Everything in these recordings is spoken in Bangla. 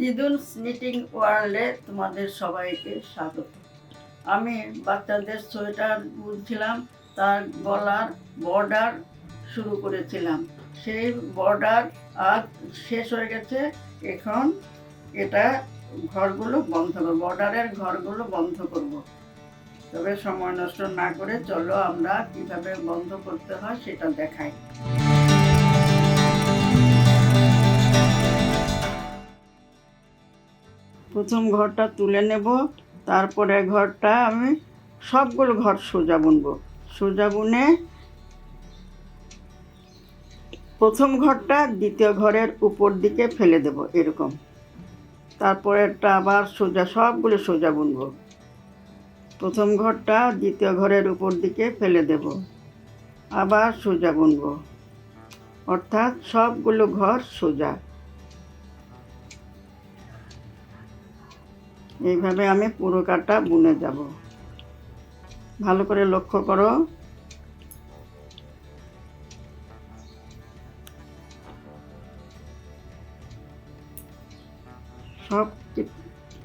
দিদুনস নিটিং ওয়ার্ল্ডে তোমাদের সবাইকে স্বাগত। আমি বাচ্চাদের সোয়েটার বুনছিলাম, তার গলার বর্ডার শুরু করেছিলাম। সেই বর্ডার আজ শেষ হয়ে গেছে, এখন এটা ঘরগুলো বন্ধ করব, বর্ডারের ঘরগুলো বন্ধ করব। তবে সময় নষ্ট না করে চলো আমরা কীভাবে বন্ধ করতে হয় সেটা দেখাই। প্রথম ঘরটা তুলে নেব, তারপরে ঘরটা আমি সবগুলো ঘর সোজা বুনবো। সোজা বুনে প্রথম ঘরটা দ্বিতীয় ঘরের উপর দিকে ফেলে দেব, এরকম। তারপরেরটা আবার সোজা, সবগুলো সোজা বুনবো। প্রথম ঘরটা দ্বিতীয় ঘরের উপর দিকে ফেলে দেব, আবার সোজা বুনবো। অর্থাৎ সবগুলো ঘর সোজা। এইভাবে আমি পুরো কাটা বুনে যাব। ভালো করে লক্ষ্য করো। সব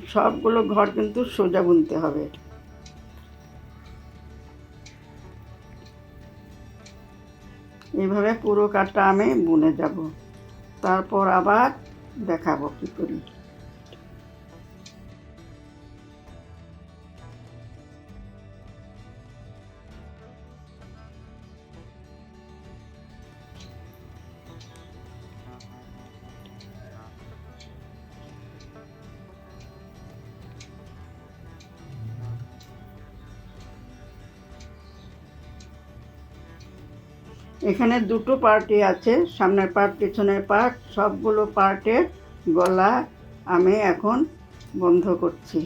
সবগুলো ঘর কিন্তু সোজা বুনতে হবে। এইভাবে পুরো কাঠটা আমি বুনে যাব। তারপর আবার দেখাবো কি করি। এখানে দুটো পার্টি আছে, সামনের পার্ট, পিছনের পার্ট, সবগুলো পার্টের গলা আমি এখন বন্ধ করছি।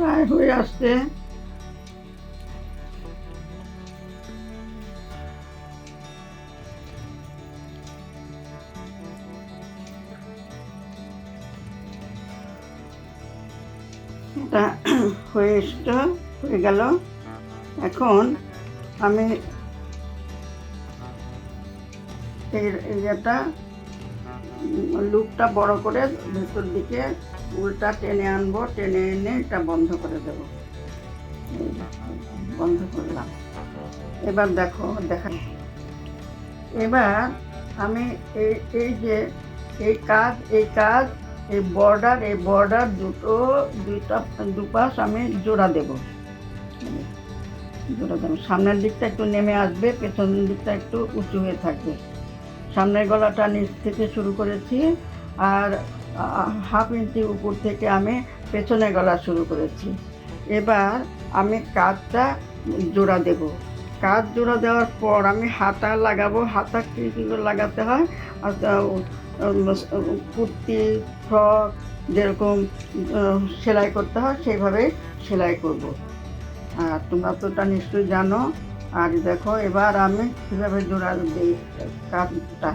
প্রায় হয়ে আসছে। এটা হয়ে এসছে, হয়ে গেল। এখন আমি এর- এটা লুকটা বড় করে ভেতর দিকে উল্টা টেনে আনব, টেনে এনে এটা বন্ধ করে দেব। বন্ধ করলাম। এবার দেখো দেখা এবার আমি এই এই যে, এই কাজ এই কাজ, এই বর্ডার এই বর্ডার দুটো, দুইটা, দুপাশ আমি জোড়া দেব। জোড়া দেবো। সামনের দিকটা একটু নেমে আসবে, পেছনের দিকটা একটু উঁচু হয়ে থাকবে। সামনের গলাটা নিচ থেকে শুরু করেছি, আর হাফ ইঞ্চি উপর থেকে আমি পেছনে গলা শুরু করেছি। এবার আমি কাজটা জোড়া দেব। কাজ জোড়া দেওয়ার পর আমি হাতা লাগাবো। হাতা কী কী লাগাতে হয়? আর কুর্তি, ফ্রক যেরকম সেলাই করতে হয় সেইভাবে সেলাই করব। আর তোমরা তো ওটা নিশ্চয়ই জানো। আর দেখো এবার আমি কীভাবে জোড়া দিই কাজটা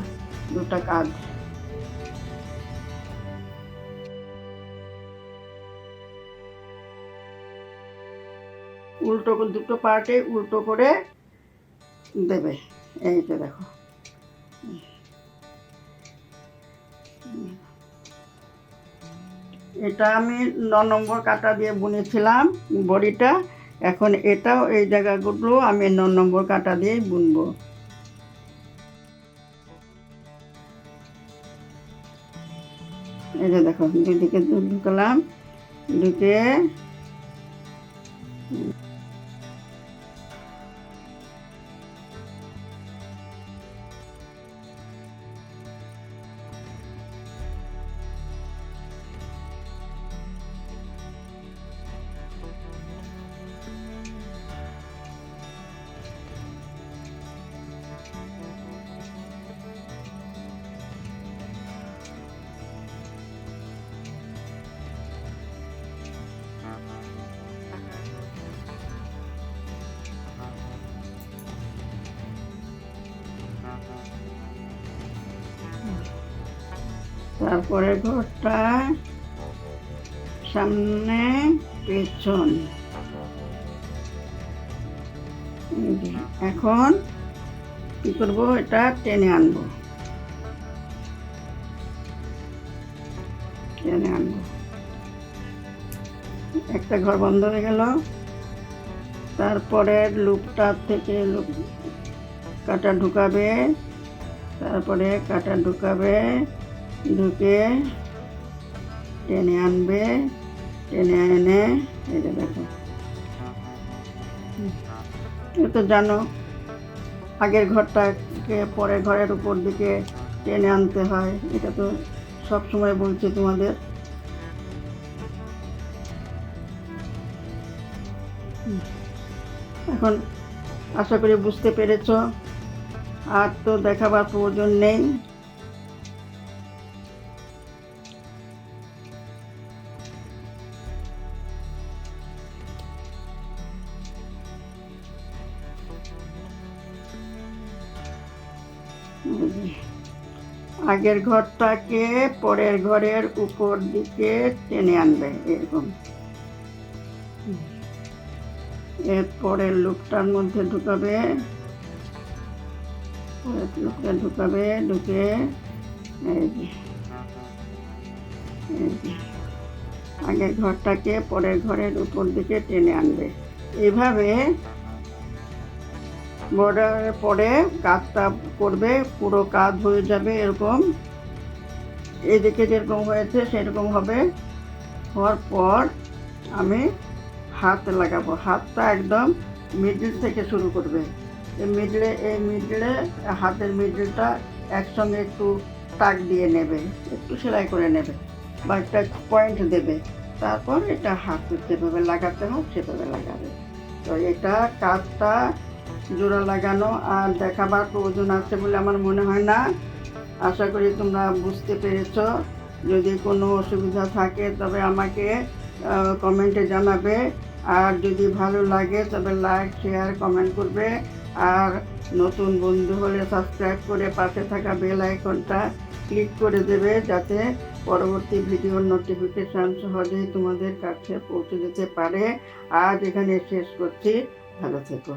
দুটা কাজ উল্টো দুটো পার্টে উল্টো করে দেবে। এই যে দেখো। এটা আমি ন নম্বর কাটা দিয়ে বুনেছিলাম বড়িটা। এখন এটাও এই জায়গাগুলো আমি ন নম্বর কাটা দিয়েই বুনবো। এই যে দেখো, দুদিকে দুধ ঢুকালাম। ঢুকে তারপরে ঘরটা সামনে পেছন। এখন কি করব? এটা টেনে আনব। টেনে আনব। একটা ঘর বন্ধ হয়ে গেল। তারপরে লুপটা থেকে লুপ কাটা ঢুকাবে, তারপরে কাটা ঢুকাবে, ঢুকে টেনে আনবে, টেনে এনে, এই যে দেখো। তুমি তো জানো, আগের ঘরটাকে পরের ঘরের উপর দিকে টেনে আনতে হয়, এটা তো সব সময় বলছি তোমাদের। এখন আশা করি বুঝতে পেরেছ। আর তো দেখাবার প্রয়োজন নেই। আগের ঘরটাকে পরের ঘরের উপর দিকে টেনে আনবে, এরকম। এর পরের লুকটার মধ্যে ঢুকাবে। লুকটা ঢুকাবে, ঢুকে আগের ঘরটাকে পরের ঘরের উপর দিকে টেনে আনবে। এইভাবে বর্ডারের পরে কাজটা করবে, পুরো কাজ হয়ে যাবে এরকম। এদিকে যেরকম হয়েছে সেরকম হবে। হওয়ার পর আমি হাত লাগাবো। হাতটা একদম মিডল থেকে শুরু করবে। মিডলে এই মিডলে হাতের মিডলটা একসঙ্গে একটু টাক দিয়ে নেবে, একটু সেলাই করে নেবে, বা একটা পয়েন্ট দেবে। তারপর এটা হাত যেভাবে লাগাতে হয়, সেভাবে লাগাবে। তো এটা কাজটা জোড়া লাগানো, আর দেখাবার প্রয়োজন আছে বলে আমার মনে হয় না। আশা করি তোমরা বুঝতে পেরেছ। যদি কোনো অসুবিধা থাকে, তবে আমাকে কমেন্টে জানাবে। আর যদি ভালো লাগে, তবে লাইক শেয়ার কমেন্ট করবে। আর নতুন বন্ধু হলে সাবস্ক্রাইব করে পাশে থাকা বেল আইকনটা ক্লিক করে দেবে, যাতে পরবর্তী ভিডিওর নোটিফিকেশান সহজেই তোমাদের কাছে পৌঁছে যেতে পারে। আজ এখানে শেষ করছি। ভালো থেকো।